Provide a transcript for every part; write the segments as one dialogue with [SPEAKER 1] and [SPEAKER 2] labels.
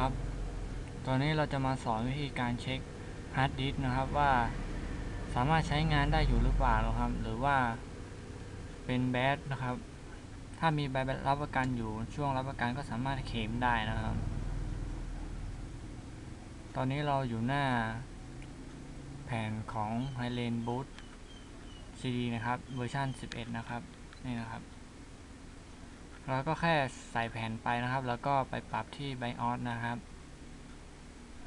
[SPEAKER 1] ครับ ตอนนี้เราจะมาสอนวิธีการเช็คฮาร์ดดิสก์นะครับว่าสามารถใช้งานได้อยู่หรือเปล่านะครับ หรือว่าเป็นแบดนะครับ ถ้ามีใบรับประกันอยู่ช่วงรับประกันก็สามารถเคลมได้นะครับ ตอนนี้เราอยู่หน้า แผ่นของ h i g h l a n d Boot CD นะครับ เวอร์ชัน11 นะครับ นี่นะครับ เราก็แค่ใส่แผ่นไปนะครับ แล้วก็ไปปรับที่ BIOS นะครับ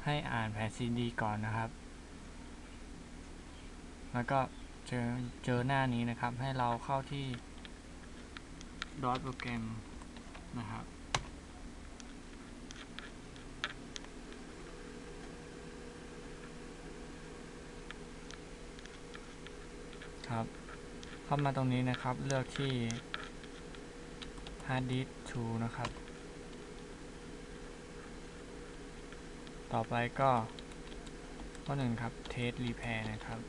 [SPEAKER 1] ให้อ่านแผ่น CD ก่อนนะครับ แล้วก็เจอเจอหน้านี้นะครับ ให้เราเข้าที่ DOS โปรแกรมนะครับครับ เข้ามาตรงนี้นะครับ เลือกที่ hard disk to นะครับ ต่อไปก็ข้อหนึ่งครับ test repair นะครับ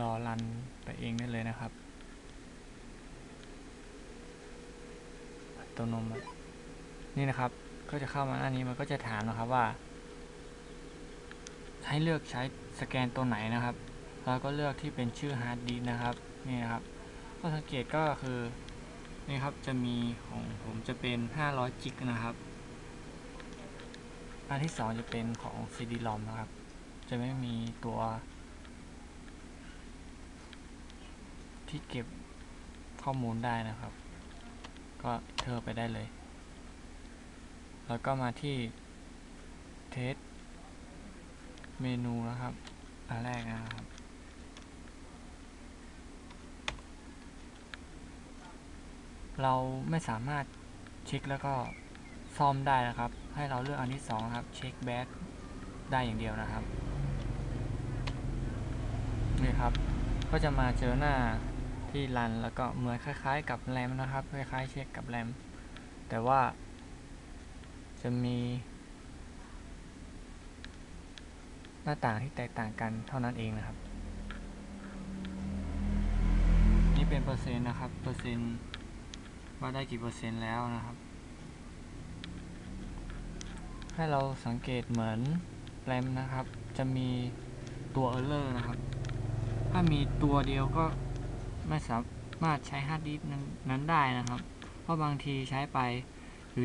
[SPEAKER 1] รอรันไปเองได้เลยนะครับ อัตโนมัติ นี่นะครับ ก็จะเข้ามาหน้านี้มันก็จะถามนะครับว่า ให้เลือกใช้สแกนตัวไหนนะครับ แล้วก็เลือกที่เป็นชื่อฮาร์ดดิสนะครับนี่นะครับข้อสังเกตก็คือนี่ครับจะมีของผมจะเป็น 500จิกนะครับอันที่สองจะเป็นของ CD-ROM นะครับ จะไม่มีตัว ที่เก็บข้อมูลได้นะครับ ก็เธอไปได้เลย แล้วก็มาที่เทสเมนูนะครับอันแรกนะครับ เราไม่สามารถเช็คแล้วก็ซ่อมได้นะครับ ให้เราเลือกอันที่สองครับ เช็คแบ็กได้อย่างเดียวนะครับ นี่ครับ ก็จะมาเจอหน้าที่รันแล้วก็เหมือนคล้าย ๆ กับแรมนะครับ คล้ายๆ เช็คกับแรม แต่ว่า จะมีหน้าต่างที่แตกต่างกันเท่านั้นเองนะครับ นี่เป็นเปอร์เซ็นต์นะครับ เปอร์เซ็นต์ ว่าได้กี่เปอร์เซ็นต์แล้วนะครับ ให้เราสังเกตเหมือนแรมนะครับ จะมีตัว error นะครับ ถ้ามีตัวเดียวก็ไม่สามารถใช้ฮาร์ดดิสก์นั้นนั้นได้นะครับ เพราะบางทีใช้ไป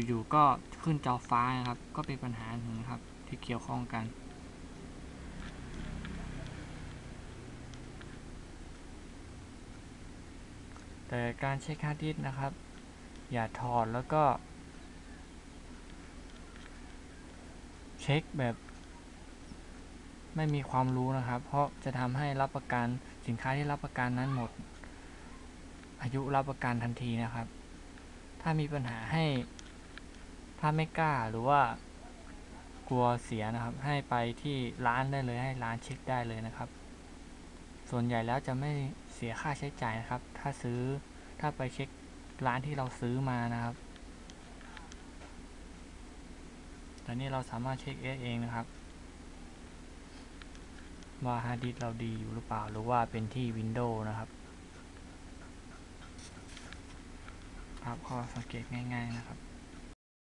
[SPEAKER 1] อยู่ๆก็ขึ้นจอฟ้านะครับ ก็เป็นปัญหาหนึ่งครับที่เกี่ยวข้องกันแต่การเช็คฮาร์ดดิสก์นะครับ อย่าถอดแล้วก็ เช็คแบบ ไม่มีความรู้นะครับ เพราะจะทำให้รับประกันสินค้าที่รับประกันนั้นหมด อายุรับประกันทันทีนะครับ ถ้ามีปัญหาให้ ถ้าไม่กล้าหรือว่ากลัวเสียนะครับ ให้ไปที่ร้านได้เลยให้ร้านเช็คได้เลยนะครับ ส่วนใหญ่แล้วจะไม่เสียค่าใช้จ่ายนะครับ ถ้าซื้อถ้าไปเช็ค ร้านที่เราซื้อมานะครับตอนนี้เราสามารถเช็คเองนะครับ ว่าฮาร์ดดิสเราดีอยู่หรือเปล่าหรือว่าเป็นที่ Windows นะครับครับข้อสังเกตง่าย ๆนะครับ